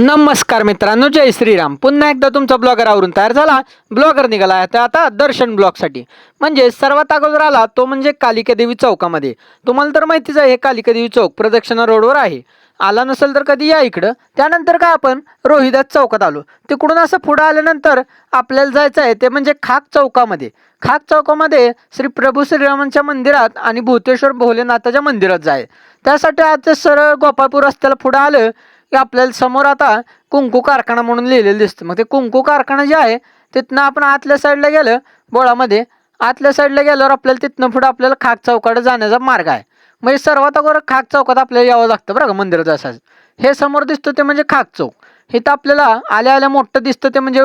नमस्कार मित्रांनो जय श्रीराम. पुन्हा एकदा तुमचा ब्लॉगर आवरून तयार झाला. ब्लॉगर निघाला आहे तर आता दर्शन ब्लॉगसाठी म्हणजे सर्वात अगोदर आला तो म्हणजे कालिकादेवी चौकामध्ये. तुम्हाला तर माहितीच आहे हे कालिकादेवी चौक प्रदक्षिणा रोडवर आहे. आला नसेल तर कधी या इकडं. त्यानंतर काय आपण रोहिदास चौकात आलो. तिकडून असं पुढं आल्यानंतर आपल्याला जायचं आहे ते म्हणजे खाक चौकामध्ये. खाक चौकामध्ये श्री प्रभू श्रीरामांच्या मंदिरात आणि भूतेश्वर भोलेनाथाच्या मंदिरात जाय. त्यासाठी आज सरळ गोपाळपूर रस्त्याला पुढं आलं. की आपल्याला समोर आता कुंकू कारखाना म्हणून लिहिलेलं दिसतं. मग ते कुंकू कारखाना जे आहे तिथनं आपण आतल्या साईडला गेलं बोळामध्ये आतल्या साईडला गेल्यावर आपल्याला तिथनं पुढं आपल्याला खाक चौकाकडे जाण्याचा मार्ग आहे. म्हणजे सर्वात अगोदर खाक चौकात आपल्याला यावं लागतं बरं का मंदिरात असायचं हे समोर दिसतं ते म्हणजे खाक चौक. इथं आपल्याला आल्या आल्या मोठं दिसतं ते म्हणजे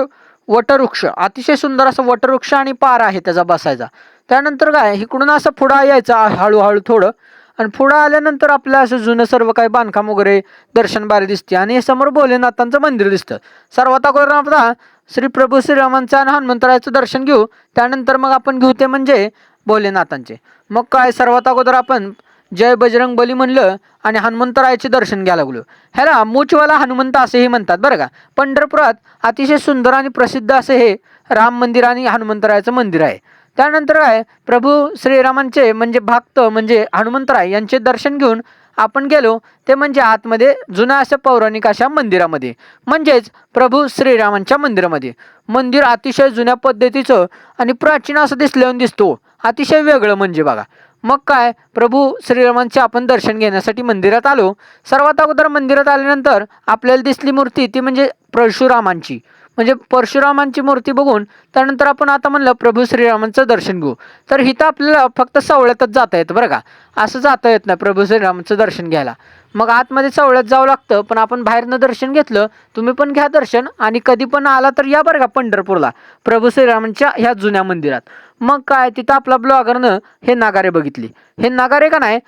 वटवृक्ष. अतिशय सुंदर असं वटवृक्ष आणि पार आहे त्याचा बसायचा. त्यानंतर काय इकडून असं पुढं यायचं हळूहळू थोडं. आणि पुढं आल्यानंतर आपलं असं जुनं सर्व काही बांधकाम वगैरे दर्शन बारी दिसते. आणि हे समोर भोलेनाथांचं मंदिर दिसतं. सर्वात अगोदर आपला श्री प्रभू श्रीरामांचं आणि हनुमंतरायाचं दर्शन घेऊ. त्यानंतर मग आपण घेऊ ते म्हणजे भोलेनाथांचे. मग काय सर्वात अगोदर आपण जय बजरंग बली म्हणलं आणि हनुमंतरायाचे दर्शन घ्यायला लागलो. ह्याला मूचवाला हनुमंत असेही म्हणतात बरं का. पंढरपुरात अतिशय सुंदर आणि प्रसिद्ध असे हे राम मंदिर आणि हनुमंतरायाचं मंदिर आहे. त्यानंतर काय प्रभू श्रीरामांचे म्हणजे भक्त म्हणजे हनुमंतराय यांचे दर्शन घेऊन आपण गेलो ते म्हणजे आतमध्ये जुन्या अशा पौराणिक अशा मंदिरामध्ये. म्हणजेच प्रभू श्रीरामांच्या मंदिरामध्ये. मंदिर अतिशय जुन्या पद्धतीचं आणि प्राचीन असं दिसल्यावर दिसतो. अतिशय वेगळं म्हणजे बघा. मग काय प्रभू श्रीरामांचे आपण दर्शन घेण्यासाठी मंदिरात आलो. सर्वात अगोदर मंदिरात आल्यानंतर आपल्याला दिसली मूर्ती ती म्हणजे परशुरामांची. म्हणजे परशुरामांची मूर्ती बघून त्यानंतर आपण आता म्हणलं प्रभू श्रीरामांचं दर्शन घेऊ. तर इथं आपल्याला फक्त सवळ्यातच जाता येतं बरं का? असं जाता येत नाही प्रभू श्रीरामांचं दर्शन घ्यायला. मग आतमध्ये सवळ्यात जावं लागतं पण आपण बाहेरनं दर्शन घेतलं तुम्ही पण घ्या दर्शन आणि कधी पण आला तर या बरं का पंढरपूरला प्रभू श्रीरामांच्या ह्या जुन्या मंदिरात. मग काय तिथं आपला ब्लॉगरनं हे नागारे बघितली. हे नागारे का नाही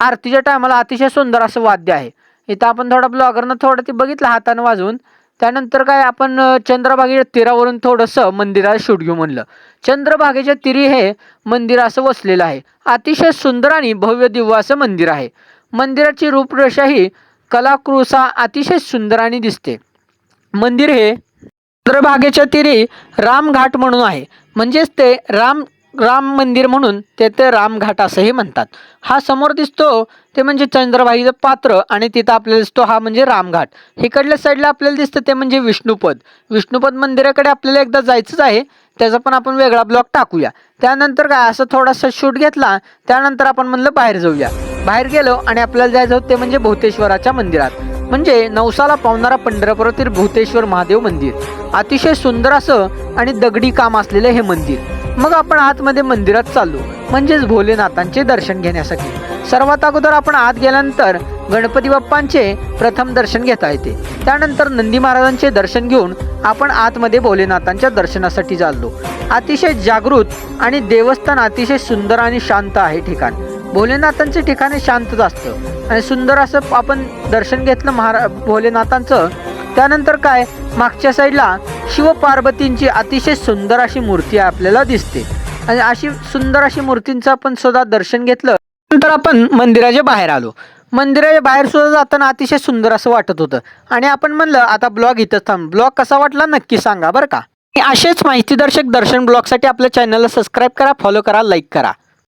आरतीच्या टायमाला अतिशय सुंदर असं वाद्य आहे. इथं आपण थोडा ब्लॉगरनं थोडं ते बघितलं हातानं वाजवून. त्यानंतर काय आपण चंद्रभागेच्या तीरावरून थोडंसं मंदिरात शूट घेऊ म्हणलं. चंद्रभागेच्या तिरी हे मंदिर असं वसलेलं आहे. अतिशय सुंदर आणि भव्य दिव्य असं मंदिर आहे. मंदिराची रूपरेषा ही कलाकृसा अतिशय सुंदर आणि दिसते. मंदिर हे चंद्रभागेच्या तिरी रामघाट म्हणून आहे. म्हणजेच ते राम राम मंदिर म्हणून ते ते रामघाट असंही म्हणतात. हा समोर दिसतो ते म्हणजे चंद्रभाईचं पात्र आणि तिथं आपल्याला दिसतो हा म्हणजे रामघाट इकडल्या साईडला आपल्याला दिसतं ते म्हणजे विष्णुपद. विष्णुपद मंदिराकडे आपल्याला एकदा जायचंच आहे त्याचा पण आपण वेगळा ब्लॉक टाकूया. त्यानंतर काय असं थोडासा शूट घेतला त्यानंतर आपण म्हणलं बाहेर जाऊया. बाहेर गेलो आणि आपल्याला जायचं होतं ते म्हणजे भूतेश्वराच्या मंदिरात. म्हणजे नवसाला पावणारा पंढरपुरातील भूतेश्वर महादेव मंदिर. अतिशय सुंदर असं आणि दगडी काम असलेलं हे मंदिर. मग आपण आतमध्ये मंदिरात चाललो म्हणजेच भोलेनाथांचे दर्शन घेण्यासाठी. सर्वात अगोदर आपण आत गेल्यानंतर गणपती बाप्पांचे प्रथम दर्शन घेता येते. त्यानंतर नंदी महाराजांचे दर्शन घेऊन आपण आतमध्ये भोलेनाथांच्या दर्शनासाठी चाललो. अतिशय जागृत आणि देवस्थान अतिशय सुंदर आणि शांत आहे ठिकाण. भोलेनाथांचे ठिकाण हे शांतच असतं. आणि सुंदर असं आपण दर्शन घेतलं महारा भोलेनाथांचं. त्यानंतर काय? मागच्या साईडला शिवपार्वतींची अतिशय सुंदर अशी मूर्ती आपल्याला दिसते. आणि अशी सुंदर अशी मूर्तींचं आपण सुद्धा दर्शन घेतलं नंतर आपण मंदिराच्या बाहेर आलो. मंदिराच्या बाहेर सुद्धा जाताना अतिशय सुंदर असं वाटत होतं. आणि आपण म्हणलं आता ब्लॉग इथंच थांब. ब्लॉग कसा वाटला नक्की सांगा बरं का. आणि असेच माहितीदर्शक दर्शन ब्लॉगसाठी आपल्या चॅनलला सबस्क्राईब करा फॉलो करा लाईक करा.